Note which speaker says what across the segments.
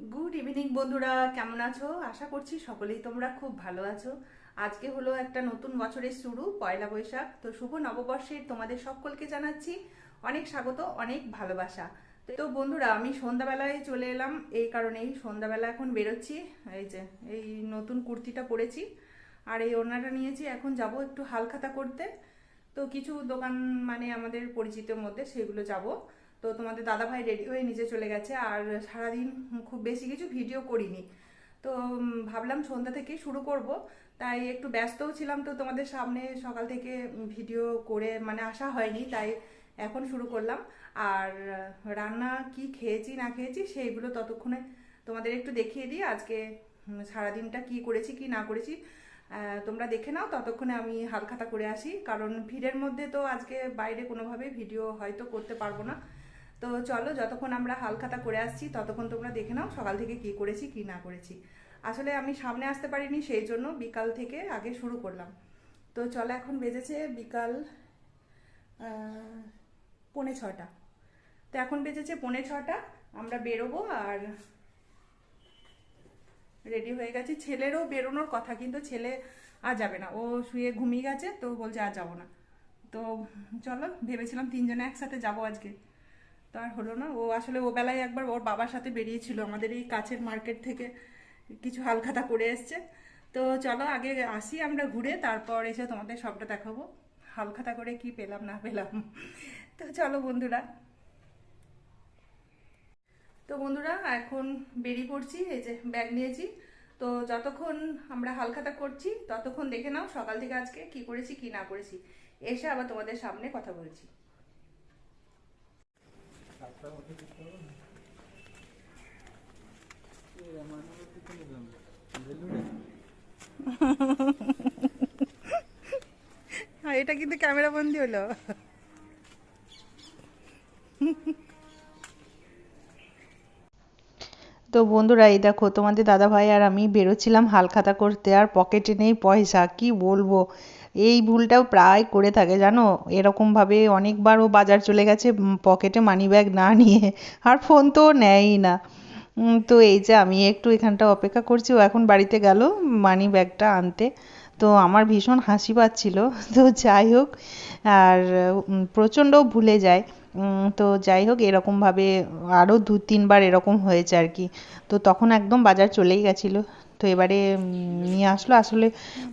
Speaker 1: Good evening বন্ধুরা। কেমন আছো? আশা করছি সকলেই তোমরা খুব ভালো আছো। আজকে হলো একটা নতুন বছরের শুরু, পয়লা বৈশাখ। তো শুভ নববর্ষের তোমাদের সকলকে জানাচ্ছি অনেক স্বাগত, অনেক ভালোবাসা। তো বন্ধুরা, আমি সন্ধ্যাবেলায় চলে এলাম। এই কারণেই সন্ধ্যাবেলা এখন বেরোচ্ছি। এই যে, এই নতুন কুর্তিটা পরেছি। আর এই ওড়নাটা নিয়েছি। এখন যাব একটু হালখাতা করতে। তো কিছু দোকান মানে আমাদের পরিচিতের মধ্যে সেগুলো যাব। তো তোমাদের দাদাভাই রেডি হয়ে নিচে চলে গেছে আর সারাদিন খুব বেশি কিছু ভিডিও করিনি। তো ভাবলাম সন্ধ্যা থেকে শুরু করব। তাই একটু ব্যস্তও ছিলাম তো তোমাদের সামনে সকাল থেকে ভিডিও করে মানে আসা হয়নি, তাই এখন শুরু করলাম। আর রান্না কি খেয়েছি, না খেয়েছি সেইগুলো ততক্ষণে তোমাদের একটু দেখিয়ে দিই আজকে সারাদিনটা কি করেছি, কি না করেছি। তোমরা দেখে নাও, ততক্ষণে আমি হালখাতা করে আসি। কারণ ভিড়ের মধ্যে তো আজকে বাইরে কোনোভাবে ভিডিও হয়তো করতে পারব না। তো চলো যতক্ষণ আমরা হালখাতা করে আসছি, ততক্ষণ তোমরা দেখে নাও সকাল থেকে কি করেছি, কি না করেছি। আসলে আমি সামনে আসতে পারিনি, সেই জন্য বিকাল থেকে আগে শুরু করলাম। তো চলো এখন বেজেছে বিকাল পৌনে ছটা তো এখন বেজেছে পৌনে ছটা আমরা বেরোবো আর রেডি হয়ে গেছি। ছেলেরও বেরোনোর কথা, কিন্তু ছেলে আর যাবে না। ও শুয়ে ঘুমিয়ে গেছে, তো বলছে আর যাব না। তো চলো, ভেবেছিলাম তিনজনে একসাথে যাব আজকে। তো আর হলো না। ও আসলে ও বেলায় একবার ওর বাবার সাথে বেরিয়েছিল। আমাদের এই কাছের মার্কেট থেকে কিছু হালখাতা করে এসছে। তো চলো আগে আসি আমরা ঘুরে, তারপর এসে তোমাদের সবটা দেখাবো। হালখাতা করে কি পেলাম, না পেলাম। তো চলো বন্ধুরা। তো বন্ধুরা, এখন বেরিয়ে পড়ছি, এই যে ব্যাগ নিয়েছি। তো যতক্ষণ আমরা হালখাতা করছি, ততক্ষণ দেখে নাও সকাল থেকে আজকে কি করেছি, কি না করেছি। এসে আবার তোমাদের সামনে কথা বলছি। হ্যাঁ এটা কিন্তু ক্যামেরা বন্দি হলো।
Speaker 2: তো বন্ধুরা, এই দেখো, তোমাদের দাদা ভাই আর আমি বেরোচ্ছিলাম হালখাতা করতে আর পকেটে নেই পয়সা, কি বলব? এই ভুলটাও প্রায় করে থাকে, জানো? এরকমভাবে অনেকবার ও বাজার চলে গেছে পকেটে মানি ব্যাগ না নিয়ে, আর ফোন তো নেয়ই না। তো এই যে আমি একটু এখানটা অপেক্ষা করছি, ও এখন বাড়িতে গেল মানি ব্যাগটা আনতে। তো আমার ভীষণ হাসি পাচ্ছিল, তো যাই হোক, আর প্রচণ্ড ভুলে যায়। তো যাই হোক, এরকমভাবে আরও দু তিনবার এরকম হয়েছে আর কি। তো তখন একদম বাজার চলেই গেছিল। তো এবারে নিয়ে আসলো। আসলে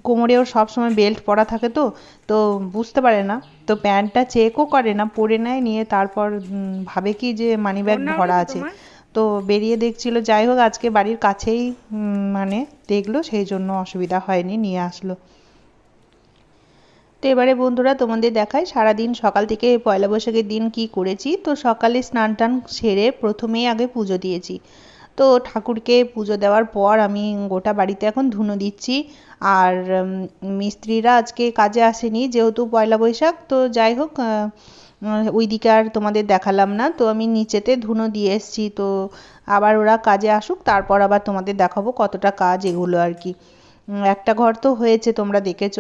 Speaker 2: কোমরে ওর সবসময় বেল্ট পরা থাকে তো তো বুঝতে পারে না। তো প্যান্টটা চেকও করে না পরে নেয় নিয়ে তারপর ভাবে কি যে মানি ব্যাগ ভরা আছে। তো বেরিয়ে দেখছিল যাই হোক আজকে বাড়ির কাছেই মানে দেখল সেই জন্য অসুবিধা হয়নি নিয়ে আসলো। তো এবারে বন্ধুরা তোমাদের দেখায় সারাদিন সকাল থেকে পয়লা বৈশাখের দিন কি করেছি। তো সকালে স্নান টান সেরে প্রথমেই আগে পুজো দিয়েছি। তো ঠাকুরকে পুজো দেওয়ার পর আমি গোটা বাড়িতে এখন ধুনো দিচ্ছি। আর মিস্ত্রিরা আজকে কাজে আসেনি যেহেতু পয়লা বৈশাখ তো যাই হোক আহ, উম, ওইদিকে আর তোমাদের দেখালাম না। তো আমি নিচেতে ধুনো দিয়ে এসেছি। তো আবার ওরা কাজে আসুক তারপর আবার তোমাদের দেখাবো কতটা কাজ এগুলো আর কি। একটা ঘর তো হয়েছে তোমরা দেখেছ।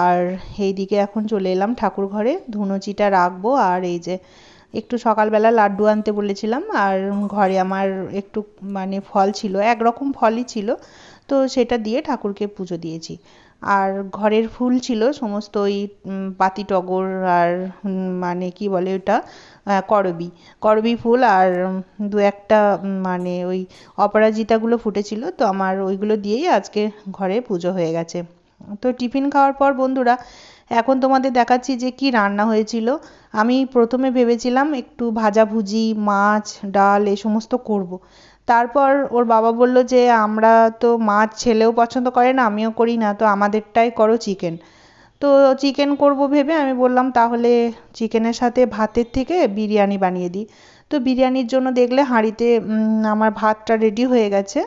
Speaker 2: আর এইদিকে এখন চলে এলাম ঠাকুর ঘরে। ধুনুচিটা রাখব। আর এই যে একটু সকালবেলা লাড্ডু আনতে বলেছিলাম আর ঘরে আমার একটু মানে ফল ছিল, একরকম ফলই ছিল। তো সেটা দিয়ে ঠাকুরকে পুজো দিয়েছি। আর ঘরের ফুল ছিল সমস্ত ওই পাতি টগর আর মানে কি বলে ওটা করবী। করবী ফুল আর দু একটা মানে ওই অপরাজিতাগুলো ফুটেছিল। তো আমার ওইগুলো দিয়েই আজকে ঘরে পুজো হয়ে গেছে। তো টিফিন খাওয়ার পর বন্ধুরা এখন তোমাদের দেখাচ্ছি যে কি রান্না হয়েছিল। আমি প্রথমে ভেবেছিলাম একটু ভাজাভুজি মাছ, ডাল এই সমস্ত করব। তারপর ওর বাবা বলল যে, আমরা তো মাছ ছেলেও পছন্দ করে না, আমিও করি না, তো আমাদেরটাই করো চিকেন। তো চিকেন করব ভেবে আমি বললাম, তাহলে চিকেনের সাথে ভাতের থেকে বিরিয়ানি বানিয়ে দিই। তো বিরিয়ানির জন্য দেখলে হাঁড়িতে আমার ভাতটা রেডি হয়ে গেছে।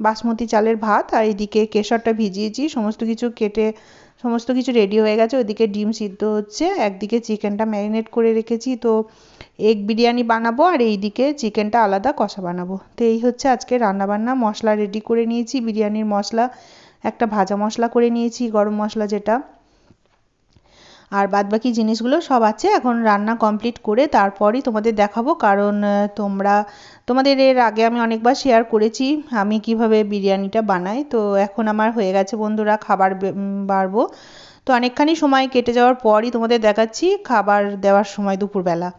Speaker 2: বাসমতি চালের ভাত আর এদিকে কেশরটা ভিজিয়েছি, সমস্ত কিছু কেটে সমস্ত কিছু রেডি হয়ে গেছে। ওদিকে ডিম সিদ্ধ হচ্ছে। একদিকে চিকেনটা ম্যারিনেট করে রেখেছি। তো এগ বিরিয়ানি বানাবো আর এইদিকে চিকেনটা আলাদা কষা বানাবো। তো এই হচ্ছে আজকে রান্নাবান্না। মশলা রেডি করে নিয়েছি। বিরিয়ানির মশলা, একটা ভাজা মশলা করে নিয়েছি, গরম মশলা যেটা। আর বাদবাকি জিনিসগুলো সব আছে, এখন রান্না কমপ্লিট করে তারপরই তোমাদের দেখাবো। কারণ তোমরা, তোমাদের এর আগে আমি অনেকবার শেয়ার করেছি আমি কীভাবে বিরিয়ানিটা বানাই। তো এখন আমার হয়ে গেছে বন্ধুরা, খাবার বাড়বো। তো অনেকখানি সময় কেটে যাওয়ার পরই তোমাদের দেখাচ্ছি খাবার দেওয়ার সময় দুপুরবেলা।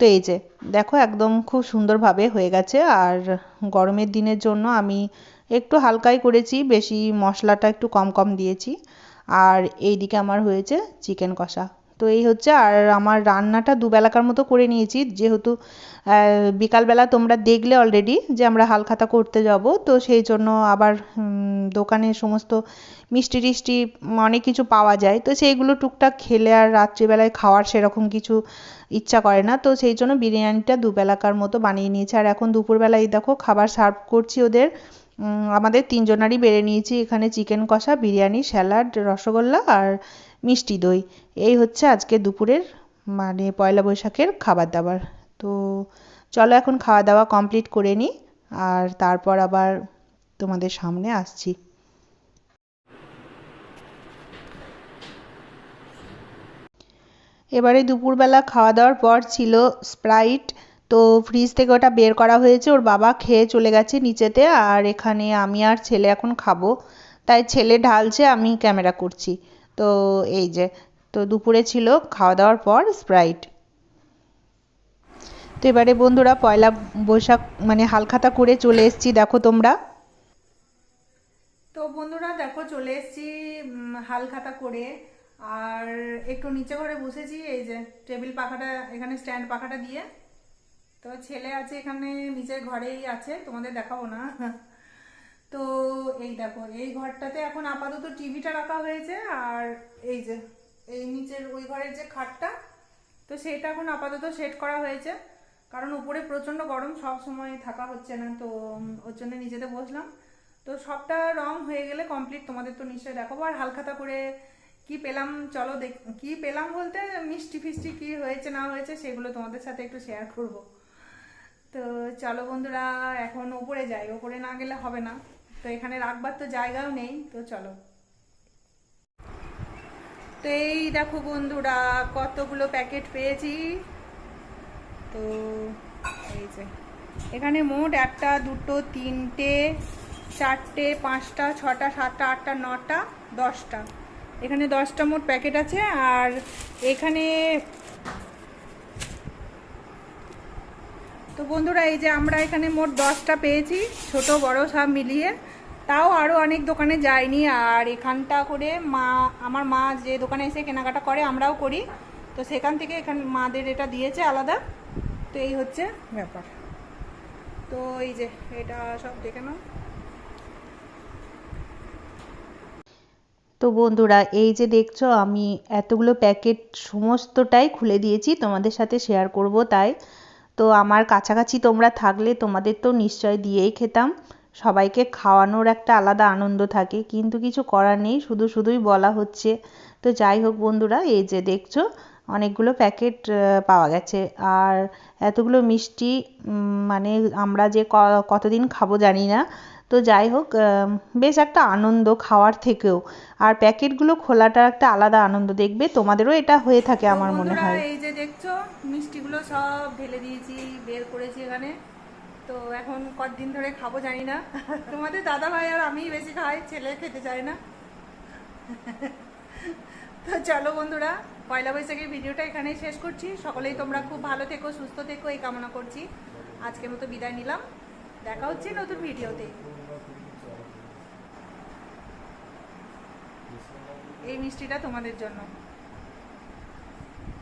Speaker 2: তো এই যে, দেখো একদম খুব সুন্দরভাবে হয়ে গেছে। আর গরমের দিনের জন্য আমি একটু হালকাই করেছি, বেশি মশলাটা একটু কম কম দিয়েছি। আর এইদিকে আমার হয়েছে চিকেন কষা। তো এই হচ্ছে আর আমার রান্নাটা দুবেলাকার মতো করে নিয়েছি। যেহেতু বিকালবেলা তোমরা দেখলে অলরেডি যে আমরা হালখাতা করতে যাব। তো সেই জন্য আবার দোকানে সমস্ত মিষ্টি টিষ্টি অনেক কিছু পাওয়া যায়। তো সেইগুলো টুকটাক খেলে আর রাত্রিবেলায় খাওয়ার সেরকম কিছু ইচ্ছা করে না। তো সেই জন্য বিরিয়ানিটা দুবেলাকার মতো বানিয়ে নিয়েছি। আর এখন দুপুরবেলা এই দেখো খাবার সার্ভ করছি ওদের। আমাদের তিনজনারই বেড়ে নিয়েছি। এখানে চিকেন কষা, বিরিয়ানি, স্যালাড, রসগোল্লা আর মিষ্টি দই। এই হচ্ছে আজকে দুপুরের মানে পয়লা বৈশাখের খাবার দাবার তো চলো এখন খাওয়া দাওয়া কমপ্লিট করে নিই আর তারপর আবার তোমাদের সামনে আসছি। এবারে দুপুরবেলা খাওয়া দাওয়ার পর ছিল স্প্রাইট তো ফ্রিজ থেকে ওটা বের করা হয়েছে ওর বাবা খেয়ে চলে গেছে নিচেতে আর এখানে আমি আর ছেলে এখন খাব। তাই ছেলে ঢালছে আমি ক্যামেরা করছি। তো এই যে তো দুপুরে ছিল খাওয়া দাওয়ার পর স্প্রাইট তো এবারে বন্ধুরা পয়লা বৈশাখ মানে হালখাতা করে চলে এসেছি দেখো তোমরা।
Speaker 1: তো বন্ধুরা দেখো চলে এসেছি উম, হাল খাতা করে। আর একটু নিচে ঘরে বসেছি এই যে টেবিল পাখাটা এখানে স্ট্যান্ড পাখাটা দিয়ে। তো ছেলে আছে এখানে, নিজের ঘরেই আছে, তোমাদের দেখাবো না। তো এই দেখো, এই ঘরটাতে এখন আপাতত টিভিটা রাখা হয়েছে, আর এই যে, এই নিচের ওই ঘরের যে খাটটা, তো সেটা এখন আপাতত সেট করা হয়েছে। কারণ উপরে প্রচণ্ড গরম, সব সময় থাকা হচ্ছে না, তো ওর জন্য নিচেতে বসলাম। তো সবটা রং হয়ে গেলে কমপ্লিট তোমাদের তো নিশ্চয়ই দেখাবো। আর হালখাতা করে কি পেলাম, চলো দেখ, কি পেলাম বলতে, মিষ্টি ফিষ্টি কি হয়েছে না হয়েছে, সেগুলো তোমাদের সাথে একটু শেয়ার করব। তো চলো বন্ধুরা, এখন উপরে যাই উপরে না গেলে হবে না। তো এখানে রাখবার তো জায়গাও নেই, তো চলো। তো এই দেখো বন্ধুরা, কতগুলো প্যাকেট পেয়েছি। তো এই যে, এখানে মোট একটা, দুটো, তিনটে, চারটে, পাঁচটা, ছটা, সাতটা, আটটা, নটা, দশটা। এখানে দশটা মোট প্যাকেট আছে, আর এখানে বন্ধুরা, এই যে আমরা এখানে মোট দশটা পেয়েছি, ছোট বড় সব মিলিয়ে। তাও আরও অনেক দোকানে যায়নি আর এখানটা করে মা, আমার মা যে দোকানে এসে কেনাকাটা করে, আমরাও করি। তো সেখান থেকে এখানে, মাদের এটা দিয়েছে আলাদা। তো এই হচ্ছে ব্যাপার। তো এই যে, এটা সব দেখে নাও।
Speaker 2: তো বন্ধুরা, এই যে দেখছ, আমি এতগুলো প্যাকেট সমস্তটাই খুলে দিয়েছি, তোমাদের সাথে শেয়ার করব তাই। তো আমার কাছাকাছি তোমরা থাকলে তোমাদের তো নিশ্চয় দিয়েই খেতাম। সবাইকে খাওয়ানোর একটা আলাদা আনন্দ থাকে, কিন্তু কিছু করার নেই, শুধু শুধুই বলা হচ্ছে। তো যাই হোক বন্ধুরা, এই যে দেখছ, অনেকগুলো প্যাকেট পাওয়া গেছে। আর এতগুলো মিষ্টি মানে আমরা যে কতদিন খাব জানি না। তো যাই হোক বেশ একটা আনন্দ খাওয়ার থেকেও। আর প্যাকেটগুলো খোলাটা একটা আলাদা আনন্দ দেখবে তোমাদেরও এটা হয়ে থাকে আমার মনে হয়।
Speaker 1: এই যে দেখছ মিষ্টিগুলো সব ঢেলে দিয়েছি বের করেছি এখানে। তো এখন কতদিন ধরে খাব জানি না। তোমাদের দাদা ভাই আর আমি বেশি খাই ছেলে খেতে চায় না। তো চলো বন্ধুরা পয়লা বৈশাখের ভিডিওটা এখানেই শেষ করছি। সকলেই তোমরা খুব ভালো থেকো সুস্থ থেকো এই কামনা করছি। আজকের মতো বিদায় নিলাম। দেখা হচ্ছে নতুন ভিডিওতে। এই মিষ্টিটা তোমাদের জন্য।